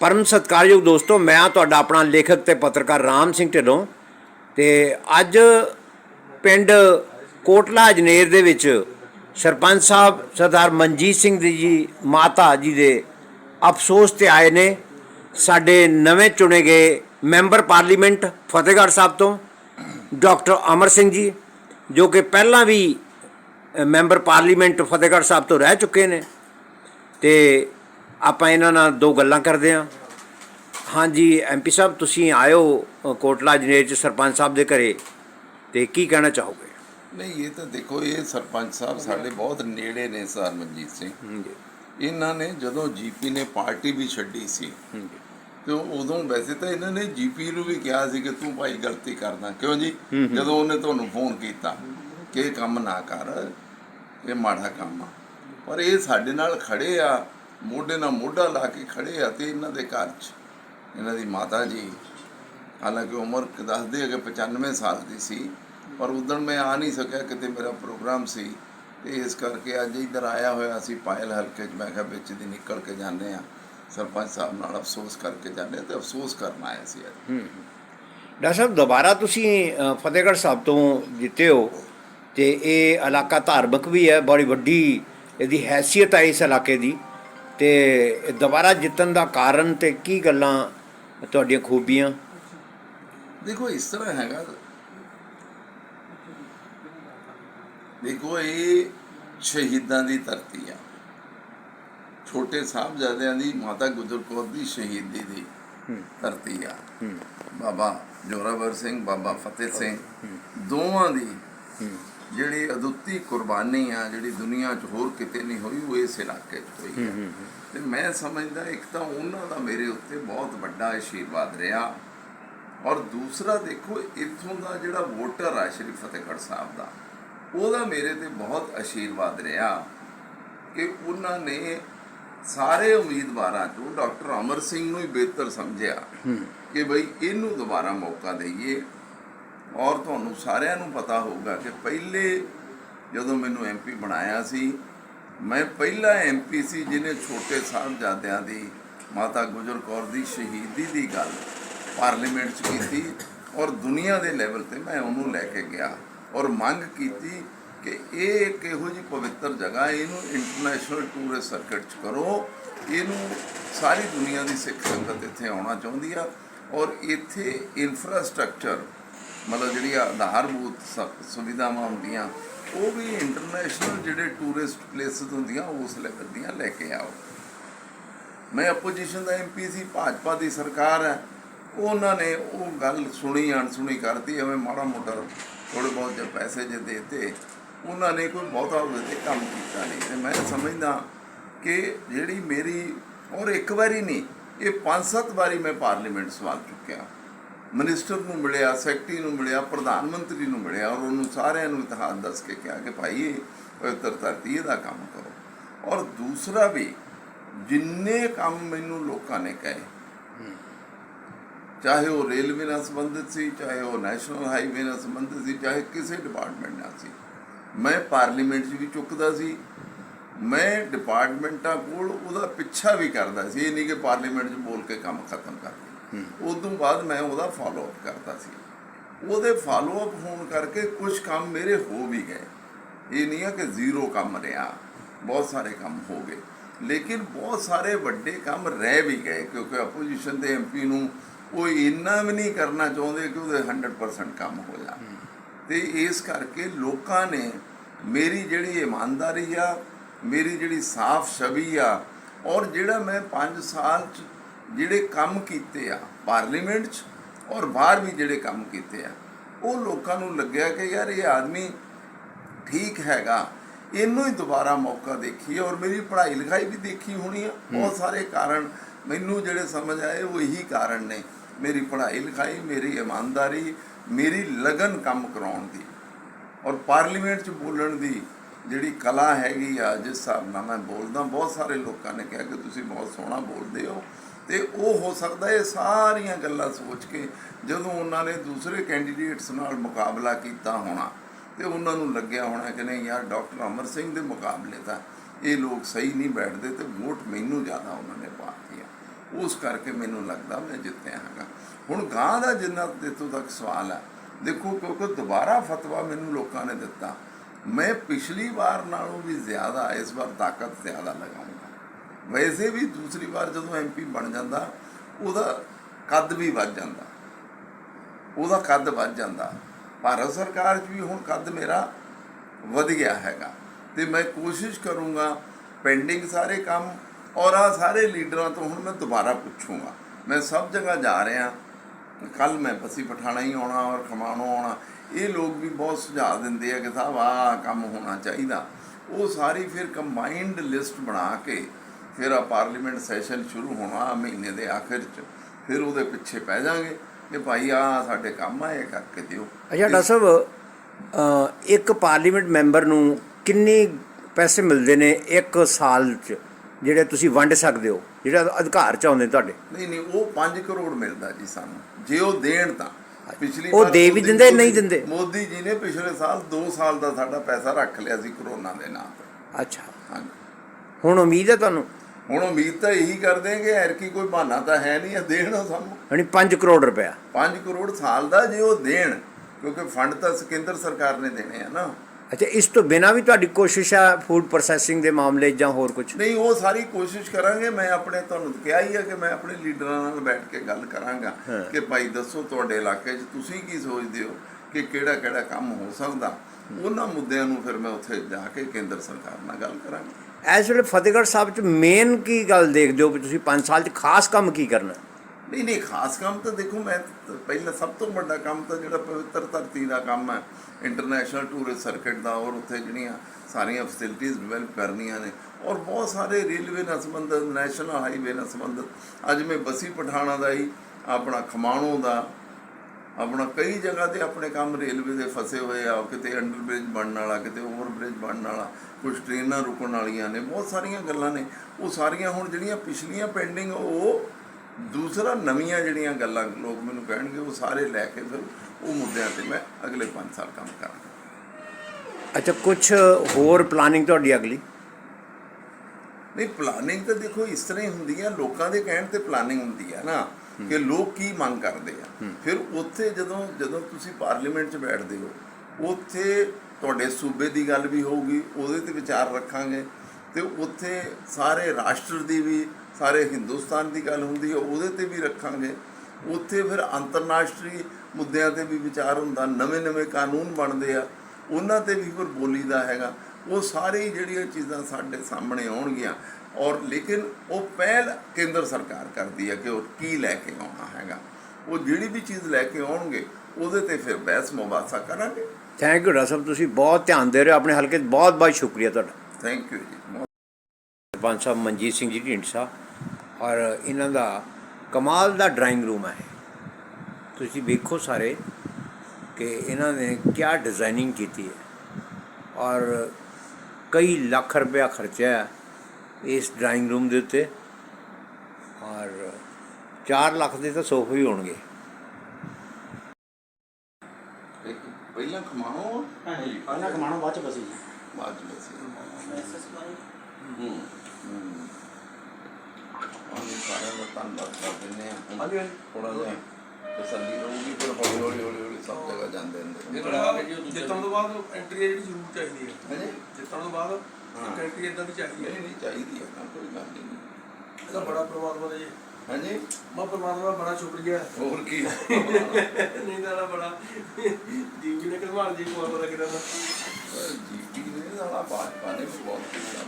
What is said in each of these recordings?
ਪਰਮ ਸਤਿਕਾਰਯੋਗ ਦੋਸਤੋ, ਮੈਂ ਹਾਂ ਤੁਹਾਡਾ ਆਪਣਾ ਲੇਖਕ ਤੇ ਪੱਤਰਕਾਰ ਰਾਮ ਸਿੰਘ ਢਿੱਲੋਂ ਤੇ ਅੱਜ ਪਿੰਡ ਕੋਟਲਾ ਅਜਨੇਰ ਦੇ ਵਿੱਚ ਸਰਪੰਚ ਸਾਹਿਬ ਸਰਦਾਰ ਮਨਜੀਤ ਸਿੰਘ ਦੀ ਜੀ ਮਾਤਾ ਜੀ ਦੇ ਅਫਸੋਸ ਤੇ ਆਏ ਨੇ। ਸਾਡੇ ਨਵੇਂ ਚੁਣੇ ਗਏ ਮੈਂਬਰ ਪਾਰਲੀਮੈਂਟ ਫਤਿਹਗੜ੍ਹ ਸਾਹਿਬ ਤੋਂ ਡਾਕਟਰ ਅਮਰ ਸਿੰਘ ਜੀ, ਜੋ ਕਿ ਪਹਿਲਾਂ ਵੀ ਮੈਂਬਰ ਪਾਰਲੀਮੈਂਟ ਫਤਿਹਗੜ੍ਹ ਸਾਹਿਬ ਤੋਂ ਰਹਿ ਚੁੱਕੇ ਨੇ ਤੇ ਆਪਾਂ ਇਹਨਾਂ ਨਾਲ ਦੋ ਗੱਲਾਂ ਕਰਦੇ ਹਾਂ। ਹਾਂਜੀ ਐਮਪੀ ਸਾਹਿਬ ਤੁਸੀਂ ਆਇਓ ਕੋਟਲਾ ਜਨੇਰ ਚ ਸਰਪੰਚ ਸਾਹਿਬ ਦੇ ਘਰੇ। ਤੇ ਕੀ ਕਹਿਣਾ ਚਾਹੋਗੇ? ਨਹੀਂ ਇਹ ਤਾਂ ਦੇਖੋ ਇਹ ਸਰਪੰਚ ਸਾਹਿਬ ਸਾਡੇ ਬਹੁਤ ਨੇੜੇ ਨੇ ਸਰ ਮਨਜੀਤ ਸਿੰਘ ਇਹਨਾਂ ਨੇ ਜਦੋਂ ਜੀਪੀ ਨੇ ਪਾਰਟੀ ਵੀ ਛੱਡੀ ਸੀ ਤੇ ਉਦੋਂ ਵੈਸੇ ਤਾਂ ਇਹਨਾਂ ਨੇ ਜੀਪੀ ਨੂੰ ਵੀ ਕਿਹਾ ਸੀ ਕਿ ਤੂੰ ਭਾਈ ਗਲਤੀ ਕਰਦਾ। ਕਿਉਂ ਜੀ? ਜਦੋਂ ਉਹਨੇ ਤੁਹਾਨੂੰ ਫੋਨ ਕੀਤਾ ਕਿ ਇਹ ਕੰਮ ਨਾ ਕਰ ਇਹ ਮਾੜਾ ਕੰਮ ਆ। ਪਰ ਇਹ ਸਾਡੇ ਨਾਲ ਖੜੇ ਆ ਮੋਢੇ ਨਾਲ ਮੋਢਾ ਲਾ ਕੇ ਖੜੇ ਆ ਤੇ ਇਹਨਾਂ ਦੇ ਘਰ 'ਚ। ਇਹਨਾਂ ਦੀ ਮਾਤਾ ਜੀ, ਹਾਲਾਂਕਿ ਉਮਰ ਦੱਸਦੇ ਆ ਕਿ 95 ਸਾਲ ਦੀ ਸੀ, ਪਰ ਉਦੋਂ ਮੈਂ ਆ ਨਹੀਂ ਸਕਿਆ, ਕਿਤੇ ਮੇਰਾ ਪ੍ਰੋਗਰਾਮ ਸੀ। ਤੇ ਇਸ ਕਰਕੇ ਅੱਜ ਇੱਧਰ ਆਇਆ ਹੋਇਆ ਸੀ, ਪਾਇਲ ਹਲਕੇ 'ਚ। ਮੈਂ ਕਿਹਾ ਵਿੱਚ ਦੀ ਨਿਕਲ ਕੇ ਜਾਂਦੇ ਆ ਸਰਪੰਚ ਸਾਹਿਬ ਨਾਲ ਅਫਸੋਸ ਕਰਕੇ ਜਾਂਦੇ ਆ ਤੇ ਅਫਸੋਸ ਕਰਨ ਆਇਆ ਸੀ ਅੱਜ। ਡਾਕਟਰ ਸਾਹਿਬ, ਦੁਬਾਰਾ ਤੁਸੀਂ ਫਤਿਹਗੜ੍ਹ ਸਾਹਿਬ ਤੋਂ ਜਿੱਤੇ ਹੋ ਤੇ ਇਹ ਇਲਾਕਾ ਧਾਰਮਿਕ ਵੀ ਹੈ, ਬੜੀ ਵੱਡੀ ਇਹਦੀ ਹੈਸੀਅਤ ਹੈ ਇਸ ਇਲਾਕੇ ਦੀ। ਤੇ ਦੁਬਾਰਾ ਜਿੱਤਣ ਦਾ ਕਾਰਨ ਤੇ ਕੀ ਗੱਲਾਂ ਤੁਹਾਡੀਆਂ ਖੂਬੀਆਂ? ਦੇਖੋ ਇਸ ਤਰ੍ਹਾਂ ਹੈਗਾ। ਦੇਖੋ ਇਹ ਸ਼ਹੀਦਾਂ ਦੀ ਧਰਤੀ ਆ। ਛੋਟੇ ਸਾਹਿਬਜ਼ਾਦਿਆਂ ਦੀ ਮਾਤਾ ਗੁਜਰ ਕੌਰ ਦੀ ਸ਼ਹੀਦੀ ਦੀ ਧਰਤੀ ਆ। ਬਾਬਾ ਜੋਰਾਵਰ ਸਿੰਘ ਬਾਬਾ ਫਤਿਹ ਸਿੰਘ ਦੋਵਾਂ ਦੀ ਜਿਹੜੀ ਅਦੁੱਤੀ ਕੁਰਬਾਨੀ ਆ ਜਿਹੜੀ ਦੁਨੀਆ 'ਚ ਹੋਰ ਕਿਤੇ ਨਹੀਂ ਹੋਈ ਉਹ ਇਸ ਇਲਾਕੇ 'ਚ ਹੋਈ ਆ ਤੇ ਮੈਂ ਸਮਝਦਾ ਇੱਕ ਤਾਂ ਉਹਨਾਂ ਦਾ ਮੇਰੇ ਉੱਤੇ ਬਹੁਤ ਵੱਡਾ ਆਸ਼ੀਰਵਾਦ ਰਿਹਾ। ਔਰ ਦੂਸਰਾ ਦੇਖੋ ਇੱਥੋਂ ਦਾ ਜਿਹੜਾ ਵੋਟਰ ਆ ਸ਼੍ਰੀ ਫਤਿਹਗੜ੍ਹ ਸਾਹਿਬ ਦਾ ਉਹਦਾ ਮੇਰੇ ਤੇ ਬਹੁਤ ਆਸ਼ੀਰਵਾਦ ਰਿਹਾ ਕਿ ਉਹਨਾਂ ਨੇ ਸਾਰੇ ਉਮੀਦਵਾਰਾਂ ਚੋਂ ਡਾਕਟਰ ਅਮਰ ਸਿੰਘ ਨੂੰ ਹੀ ਬਿਹਤਰ ਸਮਝਿਆ ਕਿ ਬਈ ਇਹਨੂੰ ਦੁਬਾਰਾ ਮੌਕਾ ਦਈਏ। ਔਰ ਤੁਹਾਨੂੰ ਸਾਰਿਆਂ ਨੂੰ ਪਤਾ ਹੋਊਗਾ ਕਿ ਪਹਿਲੇ ਜਦੋਂ ਮੈਨੂੰ ਐਮਪੀ ਬਣਾਇਆ ਸੀ, ਮੈਂ ਪਹਿਲਾ ਐਮਪੀ ਸੀ ਜਿਹਨੇ ਛੋਟੇ ਸਾਹਿਬਜ਼ਾਦਿਆਂ ਦੀ, ਮਾਤਾ ਗੁਜਰ ਕੌਰ ਦੀ ਸ਼ਹੀਦੀ ਦੀ ਗੱਲ ਪਾਰਲੀਮੈਂਟ 'ਚ ਕੀਤੀ ਔਰ ਦੁਨੀਆ ਦੇ ਲੈਵਲ ਤੇ ਮੈਂ ਉਹਨੂੰ ਲੈ ਕੇ ਗਿਆ ਔਰ ਮੰਗ ਕੀਤੀ ਕਿ ਇਹ ਇੱਕ ਇਹੋ ਜਿਹੀ ਪਵਿੱਤਰ ਜਗ੍ਹਾ, ਇਹਨੂੰ ਇੰਟਰਨੈਸ਼ਨਲ ਟੂਰਿਸਟ ਸਰਕਟ 'ਚ ਕਰੋ, ਇਹਨੂੰ ਸਾਰੀ ਦੁਨੀਆ ਦੀ ਸਿੱਖ ਸੰਗਤ ਇੱਥੇ ਆਉਣਾ ਚਾਹੁੰਦੀ ਆ ਔਰ ਇੱਥੇ ਇਨਫਰਾਸਟ੍ਰਕਚਰ ਮਤਲਬ ਜਿਹੜੀ ਆਧਾਰਭੂਤ ਸ- ਸੁਵਿਧਾਵਾਂ ਹੁੰਦੀਆਂ, ਉਹ ਵੀ ਇੰਟਰਨੈਸ਼ਨਲ ਜਿਹੜੇ ਟੂਰਿਸਟ ਪਲੇਸਸ ਹੁੰਦੀਆਂ, ਉਸ ਲੈ, ਦੀਆਂ ਲੈ ਕੇ ਆਓ। ਮੈਂ ਆਪੋਜੀਸ਼ਨ ਦਾ ਐਮਪੀ ਸੀ, ਭਾਜਪਾ ਦੀ ਸਰਕਾਰ ਹੈ, ਉਹਨਾਂ ਨੇ ਉਹ ਗੱਲ ਸੁਣੀ, ਅਣਸੁਣੀ ਕਰਤੀ, ਐਵੇਂ ਮਾੜਾ ਮੋਟਾ ਥੋੜੇ ਬਹੁਤ ਜੇ ਪੈਸੇ ਜੇ ਦੇਤੇ, ਉਹਨਾਂ ਨੇ ਕੋਈ ਬਹੁਤਾ ਉਹਦੇ ਤੇ ਕੰਮ ਕੀਤਾ ਨਹੀਂ। ਤੇ ਮੈਂ ਸਮਝਦਾ ਕਿ ਜਿਹੜੀ ਮੇਰੀ, ਔਰ ਇੱਕ ਵਾਰੀ ਨਹੀਂ, ਇਹ ਪੰਜ ਸੱਤ ਵਾਰੀ ਮੈਂ ਪਾਰਲੀਮੈਂਟ ਸਵਾਲ ਚੁੱਕਿਆ। ਮਿਨਿਸਟਰ ਨੂੰ ਮਿਲਿਆ, ਸੈਕਟਰੀ ਨੂੰ ਮਿਲਿਆ, ਪ੍ਰਧਾਨ ਮੰਤਰੀ ਨੂੰ ਮਿਲਿਆ ਔਰ ਉਹਨੂੰ ਸਾਰਿਆਂ ਨੂੰ ਇਤਿਹਾਸ ਦੱਸ ਕੇ ਕਿਹਾ ਕਿ ਭਾਈ ਇਹ ਪਵਿੱਤਰ ਧਰਤੀ ਦਾ ਕੰਮ ਕਰੋ। ਔਰ ਦੂਸਰਾ ਵੀ, ਜਿੰਨੇ ਕੰਮ ਮੈਨੂੰ ਲੋਕਾਂ ਨੇ ਕਹੇ, ਚਾਹੇ ਉਹ ਰੇਲਵੇ ਨਾਲ ਸੰਬੰਧਿਤ ਸੀ, ਚਾਹੇ ਉਹ ਨੈਸ਼ਨਲ ਹਾਈਵੇ ਨਾਲ ਸੰਬੰਧਿਤ ਸੀ, ਚਾਹੇ ਕਿਸੇ ਡਿਪਾਰਟਮੈਂਟ ਨਾਲ ਸੀ, ਮੈਂ ਪਾਰਲੀਮੈਂਟ 'ਚ ਵੀ ਚੁੱਕਦਾ ਸੀ, ਮੈਂ ਡਿਪਾਰਟਮੈਂਟਾਂ ਕੋਲ ਉਹਦਾ ਪਿੱਛਾ ਵੀ ਕਰਦਾ ਸੀ, ਇਹ ਨਹੀਂ ਕਿ ਪਾਰਲੀਮੈਂਟ 'ਚ ਬੋਲ ਕੇ ਕੰਮ ਖਤਮ ਕਰ ਦੇ ਉਸ ਤੋਂ ਬਾਅਦ ਮੈਂ ਉਹਦਾ ਫਾਲੋ ਅਪ ਕਰਦਾ ਸੀ। ਉਹਦੇ ਫਾਲੋ ਅਪ ਹੋਣ ਕਰਕੇ ਕੁਝ ਕੰਮ ਮੇਰੇ ਹੋ ਵੀ ਗਏ। ਇਹ ਨਹੀਂ ਆ ਕਿ ਜ਼ੀਰੋ ਕੰਮ ਰਿਹਾ। ਬਹੁਤ ਸਾਰੇ ਕੰਮ ਹੋ ਗਏ। ਲੇਕਿਨ ਬਹੁਤ ਸਾਰੇ ਵੱਡੇ ਕੰਮ ਰਹਿ ਵੀ ਗਏ ਕਿਉਂਕਿ ਆਪੋਜੀਸ਼ਨ ਦੇ ਐਮਪੀ ਨੂੰ ਉਹ ਇੰਨਾ ਵੀ ਨਹੀਂ ਕਰਨਾ ਚਾਹੁੰਦੇ ਕਿ ਉਹਦੇ 100% ਕੰਮ ਹੋ ਜਾਣ ਤੇ ਇਸ ਕਰਕੇ ਲੋਕਾਂ ਨੇ ਮੇਰੀ ਜਿਹੜੀ ਇਮਾਨਦਾਰੀ ਆ, ਮੇਰੀ ਜਿਹੜੀ ਸਾਫ਼ ਛਵੀ ਆ, ਔਰ ਜਿਹੜਾ ਮੈਂ 5 ਸਾਲ ਚ ਜਿਹੜੇ ਕੰਮ ਕੀਤੇ ਆ ਪਾਰਲੀਮੈਂਟ ਚ ਔਰ ਬਾਹਰ ਵੀ ਜਿਹੜੇ ਕੰਮ ਕੀਤੇ ਆ ਉਹ ਲੋਕਾਂ ਨੂੰ ਲੱਗਿਆ ਕਿ ਯਾਰ ਇਹ ਆਦਮੀ ਠੀਕ ਹੈਗਾ ਇਹਨੂੰ ਹੀ ਦੁਬਾਰਾ ਮੌਕਾ ਦੇਖੀਏ ਔਰ ਮੇਰੀ ਪੜ੍ਹਾਈ ਲਿਖਾਈ ਵੀ ਦੇਖੀ ਹੋਣੀ ਆ। ਬਹੁਤ ਸਾਰੇ ਕਾਰਨ ਮੈਨੂੰ ਜਿਹੜੇ ਸਮਝ ਆਏ ਉਹ ਇਹੀ ਕਾਰਨ ਨੇ ਮੇਰੀ ਪੜ੍ਹਾਈ ਲਿਖਾਈ ਮੇਰੀ ਇਮਾਨਦਾਰੀ ਮੇਰੀ ਲਗਨ ਕੰਮ ਕਰਾਉਣ ਦੀ ਔਰ ਪਾਰਲੀਮੈਂਟ 'ਚ ਬੋਲਣ ਦੀ ਜਿਹੜੀ ਕਲਾ ਹੈਗੀ ਆ ਜਿਸ ਹਿਸਾਬ ਨਾਲ ਮੈਂ ਬੋਲਦਾ ਬਹੁਤ ਸਾਰੇ ਲੋਕਾਂ ਨੇ ਕਿਹਾ ਕਿ ਤੁਸੀਂ ਬਹੁਤ ਸੋਹਣਾ ਬੋਲਦੇ ਹੋ। ਤੇ ਉਹ ਹੋ ਸਕਦਾ ਇਹ ਸਾਰੀਆਂ ਗੱਲਾਂ ਸੋਚ ਕੇ ਜਦੋਂ ਉਹਨਾਂ ਨੇ ਦੂਸਰੇ ਕੈਂਡੀਡੇਟਸ ਨਾਲ ਮੁਕਾਬਲਾ ਕੀਤਾ ਹੋਣਾ ਤੇ ਉਹਨਾਂ ਨੂੰ ਲੱਗਿਆ ਹੋਣਾ ਕਿ ਨਹੀਂ ਯਾਰ ਡਾਕਟਰ ਅਮਰ ਸਿੰਘ ਦੇ ਮੁਕਾਬਲੇ ਤਾਂ ਇਹ ਲੋਕ ਸਹੀ ਨਹੀਂ ਬੈਠਦੇ ਤੇ ਵੋਟ ਮੈਨੂੰ ਜ਼ਿਆਦਾ ਉਹਨਾਂ ਨੇ ਪਾਤੀ ਆ। ਉਸ ਕਰਕੇ ਮੈਨੂੰ ਲੱਗਦਾ ਮੈਂ ਜਿੱਤਿਆ ਹੈਗਾ। ਹੁਣ ਗਾਂ ਦਾ ਜਿੰਨਾ ਜਿੱਥੋਂ ਤੱਕ ਸਵਾਲ ਹੈ ਦੇਖੋ ਕਿਉਂਕਿ ਦੁਬਾਰਾ ਫਤਵਾ ਮੈਨੂੰ ਲੋਕਾਂ ਨੇ ਦਿੱਤਾ। ਮੈਂ ਪਿਛਲੀ ਵਾਰ ਨਾਲੋਂ ਵੀ ਜ਼ਿਆਦਾ, ਇਸ ਵਾਰ ਤਾਕਤ ਜ਼ਿਆਦਾ ਲਗਾਉਂਗਾ। ਵੈਸੇ ਵੀ ਦੂਸਰੀ ਵਾਰ ਜਦੋਂ ਐਮਪੀ ਬਣ ਜਾਂਦਾ, ਉਹਦਾ ਕੱਦ ਵੀ ਵੱਧ ਜਾਂਦਾ। ਉਹਦਾ ਕੱਦ ਵੱਧ ਜਾਂਦਾ। ਭਾਰਤ ਸਰਕਾਰ 'ਚ ਵੀ ਹੁਣ ਕੱਦ ਮੇਰਾ ਵਧ ਗਿਆ ਹੈਗਾ। ਤੇ ਮੈਂ ਕੋਸ਼ਿਸ਼ ਕਰੂੰਗਾ ਪੈਂਡਿੰਗ ਸਾਰੇ ਕੰਮ ਔਰ ਆ ਸਾਰੇ ਲੀਡਰਾਂ ਤੋਂ ਹੁਣ ਮੈਂ ਦੁਬਾਰਾ ਪੁੱਛੂੰਗਾ। ਮੈਂ ਸਭ ਜਗ੍ਹਾ ਜਾ ਰਿਹਾ। ਕੱਲ ਮੈਂ ਬਸੀ ਪਠਾਣਾ ਹੀ ਆਉਣਾ ਔਰ ਖਮਾਣੋ ਆਉਣਾ। ਇਹ ਲੋਕ ਵੀ ਬਹੁਤ ਸੁਝਾਅ ਦਿੰਦੇ ਆ ਕਿ ਸਾਹਿਬ, ਆਹ ਕੰਮ ਹੋਣਾ ਚਾਹੀਦਾ। ਉਹ ਸਾਰੀ ਫਿਰ ਕੰਬਾਈਨਡ ਲਿਸਟ ਬਣਾ ਕੇ ਫਿਰ ਆ ਪਾਰਲੀਮੈਂਟ ਸੈਸ਼ਨ ਸ਼ੁਰੂ ਹੋਣਾ ਮਹੀਨੇ ਦੇ ਆਖਿਰ 'ਚ। ਫਿਰ ਉਹਦੇ ਪਿੱਛੇ ਪੈ ਜਾਾਂਗੇ। ਕਿ ਭਾਈ ਆ ਸਾਡੇ ਕੰਮ ਆ ਇਹ ਕਰਕੇ ਦਿਓ। ਅੱਛਾ ਡਾਕਟਰ ਸਾਹਿਬ ਇੱਕ ਪਾਰਲੀਮੈਂਟ ਮੈਂਬਰ ਨੂੰ ਕਿੰਨੇ ਪੈਸੇ ਮਿਲਦੇ ਨੇ ਇੱਕ ਸਾਲ 'ਚ ਜਿਹੜੇ ਤੁਸੀਂ ਵੰਡ ਸਕਦੇ ਹੋ? ਜਿਹੜਾ ਅਧਿਕਾਰ ਚ ਆਉਂਦੇ ਤੁਹਾਡੇ? ਨਹੀਂ ਨਹੀਂ ਉਹ 5 ਕਰੋੜ ਮਿਲਦਾ ਜੀ ਸਾਨੂੰ। ਜੇ ਉਹ ਦੇਣ ਤਾਂ। ਪਿਛਲੀ ਉਹ ਦੇ ਵੀ ਦਿੰਦੇ, ਨਹੀਂ ਦਿੰਦੇ? ਮੋਦੀ ਜੀ ਨੇ ਪਿਛਲੇ ਸਾਲ 2 ਸਾਲ ਦਾ ਸਾਡਾ ਪੈਸਾ ਰੱਖ ਲਿਆ ਸੀ ਕਰੋਨਾ ਦੇ ਨਾਂ ਤੇ। ਅੱਛਾ। ਹਾਂਜੀ। ਹੁਣ ਉਮੀਦ ਹੈ ਤੁਹਾਨੂੰ? ਹੁਣ ਉਮੀਦ ਤਾਂ ਇਹੀ ਕਰਦੇ ਹਾਂ ਕਿ ਐਰਕੀ ਕੋਈ ਬਹਾਨਾ ਤਾਂ ਹੈ ਨਹੀਂ ਆ ਦੇਣ ਸਾਨੂੰ। ਯਾਨੀ 5 ਕਰੋੜ ਰੁਪਇਆ। 5 ਕਰੋੜ ਸਾਲ ਦਾ ਜੇ ਉਹ ਦੇਣ ਕਿਉਂਕਿ ਫੰਡ ਤਾਂ ਕੇਂਦਰ ਸਰਕਾਰ ਨੇ ਦੇਣੇ ਆ ਨਾ। ਅੱਛਾ ਇਸ ਤੋਂ ਬਿਨਾ ਵੀ ਤੁਹਾਡੀ ਕੋਸ਼ਿਸ਼ ਹੈ ਫੂਡ ਪ੍ਰੋਸੈਸਿੰਗ ਦੇ ਮਾਮਲੇ ਜਾਂ ਹੋਰ ਕੁਝ ਨਹੀਂ ਉਹ ਸਾਰੀ ਕੋਸ਼ਿਸ਼ ਕਰਾਂਗੇ। ਮੈਂ ਆਪਣੇ ਤੁਹਾਨੂੰ ਕਿਹਾ ਹੀ ਹੈ ਕਿ ਮੈਂ ਆਪਣੇ ਲੀਡਰਾਂ ਨਾਲ ਬੈਠ ਕੇ ਗੱਲ ਕਰਾਂਗਾ। ਕਿ ਭਾਈ ਦੱਸੋ ਤੁਹਾਡੇ ਇਲਾਕੇ 'ਚ ਤੁਸੀਂ ਕੀ ਸੋਚਦੇ ਹੋ ਕਿ ਕਿਹੜਾ ਕਿਹੜਾ ਕੰਮ ਹੋ ਸਕਦਾ? ਉਹਨਾਂ ਮੁੱਦਿਆਂ ਨੂੰ ਫਿਰ ਮੈਂ ਉੱਥੇ ਜਾ ਕੇ ਕੇਂਦਰ ਸਰਕਾਰ ਨਾਲ ਗੱਲ ਕਰਾਂਗਾ। ਇਸ ਵੇਲੇ ਫਤਿਹਗੜ੍ਹ ਸਾਹਿਬ 'ਚ ਮੇਨ ਕੀ ਗੱਲ ਦੇਖਦੇ ਹੋ ਕਿ ਤੁਸੀਂ 5 ਸਾਲ 'ਚ ਖਾਸ ਕੰਮ ਕੀ ਕਰਨਾ? ਨਹੀਂ ਨਹੀਂ, ਖਾਸ ਕੰਮ ਤਾਂ ਦੇਖੋ ਮੈਂ ਪਹਿਲਾਂ ਸਭ ਤੋਂ ਵੱਡਾ ਕੰਮ ਤਾਂ ਜਿਹੜਾ ਪਵਿੱਤਰ ਧਰਤੀ ਦਾ ਕੰਮ ਹੈ ਇੰਟਰਨੈਸ਼ਨਲ ਟੂਰਿਸਟ ਸਰਕਟ ਦਾ ਔਰ ਉੱਥੇ ਜਿਹੜੀਆਂ ਸਾਰੀਆਂ ਫੈਸਿਲਿਟੀਆਂ ਡਿਵੈਲਪ ਕਰਨੀਆਂ ਨੇ ਔਰ ਬਹੁਤ ਸਾਰੇ ਰੇਲਵੇ ਨਾਲ ਸੰਬੰਧਿਤ ਨੈਸ਼ਨਲ ਹਾਈਵੇ ਨਾਲ ਸੰਬੰਧਿਤ। ਅੱਜ ਮੈਂ ਬਸੀ ਪਠਾਣਾ ਦਾ ਹੀ ਆਪਣਾ ਖਮਾਣੋ ਦਾ ਆਪਣਾ ਕਈ ਜਗ੍ਹਾ ਤੇ ਆਪਣੇ ਕੰਮ ਰੇਲਵੇ ਦੇ ਫਸੇ ਹੋਏ ਆ ਕਿਤੇ ਅੰਡਰ ਬ੍ਰਿਜ ਬਣਨ ਵਾਲਾ ਕਿਤੇ ਓਵਰ ਬ੍ਰਿਜ ਬਣਨ ਵਾਲਾ ਕੁਝ ਟ੍ਰੇਨਾਂ ਰੁਕਣ ਵਾਲੀਆਂ ਨੇ ਬਹੁਤ ਸਾਰੀਆਂ ਗੱਲਾਂ ਨੇ। ਉਹ ਸਾਰੀਆਂ ਹੁਣ ਜਿਹੜੀਆਂ ਪਿਛਲੀਆਂ ਪੈਂਡਿੰਗ ਉਹ ਦੂਸਰਾ ਨਵੀਆਂ ਜਿਹੜੀਆਂ ਗੱਲਾਂ ਲੋਕ ਮੈਨੂੰ ਕਹਿਣਗੇ ਉਹ ਸਾਰੇ ਲੈ ਕੇ ਫਿਰ ਉਹ ਮੁੱਦਿਆਂ ਤੇ ਮੈਂ ਅਗਲੇ 5 ਸਾਲ ਕੰਮ ਕਰਾਂਗਾ। ਅੱਛਾ ਕੁਝ ਹੋਰ ਪਲਾਨਿੰਗ ਤੁਹਾਡੀ ਅਗਲੀ? ਨਹੀਂ ਪਲਾਨਿੰਗ ਤਾਂ ਦੇਖੋ ਇਸ ਤਰ੍ਹਾਂ ਹੀ ਹੁੰਦੀ ਆ ਲੋਕਾਂ ਦੇ ਕਹਿਣ ਤੇ ਪਲਾਨਿੰਗ ਹੁੰਦੀ ਆ ਨਾ। ਕਿ ਲੋਕ ਕੀ ਮੰਗ ਕਰਦੇ ਆ। ਫਿਰ ਉੱਥੇ ਜਦੋਂ ਜਦੋਂ ਤੁਸੀਂ ਪਾਰਲੀਮੈਂਟ 'ਚ ਬੈਠਦੇ ਹੋ ਉੱਥੇ ਤੁਹਾਡੇ ਸੂਬੇ ਦੀ ਗੱਲ ਵੀ ਹੋਊਗੀ ਉਹਦੇ ਤੇ ਵਿਚਾਰ ਰੱਖਾਂਗੇ। ਤੇ ਉੱਥੇ ਸਾਰੇ ਰਾਸ਼ਟਰ ਦੀ ਵੀ ਸਾਰੇ ਹਿੰਦੁਸਤਾਨ ਦੀ ਗੱਲ ਹੁੰਦੀ ਹੈ ਉਹਦੇ ਤੇ ਵੀ ਰੱਖਾਂਗੇ। ਉੱਥੇ ਫਿਰ ਅੰਤਰਰਾਸ਼ਟਰੀ ਮੁੱਦਿਆਂ ਤੇ ਵੀ ਵਿਚਾਰ ਹੁੰਦਾ ਨਵੇਂ ਨਵੇਂ ਕਾਨੂੰਨ ਬਣਦੇ ਆ ਉਹਨਾਂ ਤੇ ਵੀ ਫਿਰ ਬੋਲੀਦਾ ਹੈਗਾ। ਉਹ ਸਾਰੇ ਜਿਹੜੀਆਂ ਚੀਜ਼ਾਂ ਸਾਡੇ ਸਾਹਮਣੇ ਆਉਣਗੀਆਂ ਔਰ ਲੇਕਿਨ ਉਹ ਪਹਿਲ ਕੇਂਦਰ ਸਰਕਾਰ ਕਰਦੀ ਹੈ ਕਿ ਉਹ ਕੀ ਲੈ ਕੇ ਆਉਣਾ ਹੈਗਾ। ਉਹ ਜਿਹੜੀ ਵੀ ਚੀਜ਼ ਲੈ ਕੇ ਆਉਣਗੇ ਉਹਦੇ ਤੇ ਫਿਰ ਬਹਿਸ ਮੁਬਾਸਾ ਕਰਾਂਗੇ। ਥੈਂਕ ਯੂ ਡਾਕਟਰ ਤੁਸੀਂ ਬਹੁਤ ਧਿਆਨ ਦੇ ਰਹੇ ਹੋ। ਆਪਣੇ ਹਲਕੇ ਬਹੁਤ ਬਹੁਤ ਸ਼ੁਕਰੀਆ ਤੁਹਾਡਾ। ਥੈਂਕ ਯੂ ਜੀ। ਸਰਪੰਚ ਸਾਹਿਬ ਮਨਜੀਤ ਸਿੰਘ ਜੀ ਢੀਂਡਸਾ ਔਰ ਇਹਨਾਂ ਦਾ ਕਮਾਲ ਦਾ ਡਰਾਇੰਗ ਰੂਮ ਹੈ ਤੁਸੀਂ ਵੇਖੋ ਸਾਰੇ ਕਿ ਇਹਨਾਂ ਨੇ ਕਿਆ ਡਿਜ਼ਾਈਨਿੰਗ ਕੀਤੀ ਹੈ। ਔਰ ਕਈ ਲੱਖ ਰੁਪਇਆ ਖਰਚਿਆ ਹੈ। ਇਸ ਡਰਾਇੰਗ ਰੂਮ ਦੇ ਉੱਤੇ। ਔਰ 4 ਲੱਖ ਦੇ ਤਾਂ ਸੋਫੇ ਵੀ ਹੋਣਗੇ। ਪਹਿਲਾਂ ਖਮਾਣੋ ਹਾਂਜੀ ਪਹਿਲਾਂ ਕਮਾਣੋ ਬਾਅਦ ਚ ਬਸੀ ਜੀ ਬਾਅਦ ਵਿੱਚ ਹੂੰ। ਹੂੰ। ਉਹਨੇ ਸਾਰਿਆਂ ਦਾ ਧੰਨਵਾਦ ਕਰ ਦਿੰਦੇ ਆ ਹਾਂਜੀ। ਥੋੜਾ ਜਿਹਾ ਤਸੱਲੀ ਰਹੂਗੀ ਫਿਰ ਹੌਲੀ ਹੌਲੀ ਹੌਲੀ ਹੌਲੀ ਸਭ ਜਗ੍ਹਾ ਜਾਂਦੇ ਹੁੰਦੇ ਜਿੱਤਣ ਤੋਂ ਬਾਅਦ ਐਂਟਰੀ ਜਿਹੜੀ ਜ਼ਰੂਰ ਚਾਹੀਦੀ ਹੈ। ਜਿੱਤਣ ਤੋਂ ਬਾਅਦ ਹਾਂ। ਐਂਟਰੀ ਇਦਾਂ ਦੀ ਚਾਹੀਦੀ ਨਹੀਂ ਹੈ। ਨਹੀਂ ਚਾਹੀਦੀ ਹੈ ਨਾ ਕੋਈ ਗੱਲ ਨਹੀਂ। ਇਹਦਾ ਬੜਾ ਪ੍ਰਮਾਤਮਾ ਦਾ ਜੀ। ਹਾਂਜੀ? ਮਾ ਪ੍ਰਮਾਤਮਾ ਦਾ ਬੜਾ ਸ਼ੁਕਰੀਆ। ਹੋਰ ਕੀ ਨਹੀਂ ਤਾਂ ਇਹਦਾ ਬੜਾ ਜੀਵੀ ਨੇ ਕਸਮਾਲ ਜੀ ਕੋਲ ਪਤਾ ਕਿਦਾਂ ਦਾ ਜੀਪੀ ਨੇ ਸਾਲਾ ਬਾਤ ਪਾਣੇ ਬਹੁਤ ਕੀਤਾ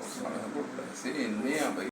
ਉਸ ਨਾਲ ਪੈਸੇ ਇੰਨੇ ਆ ਬਈ।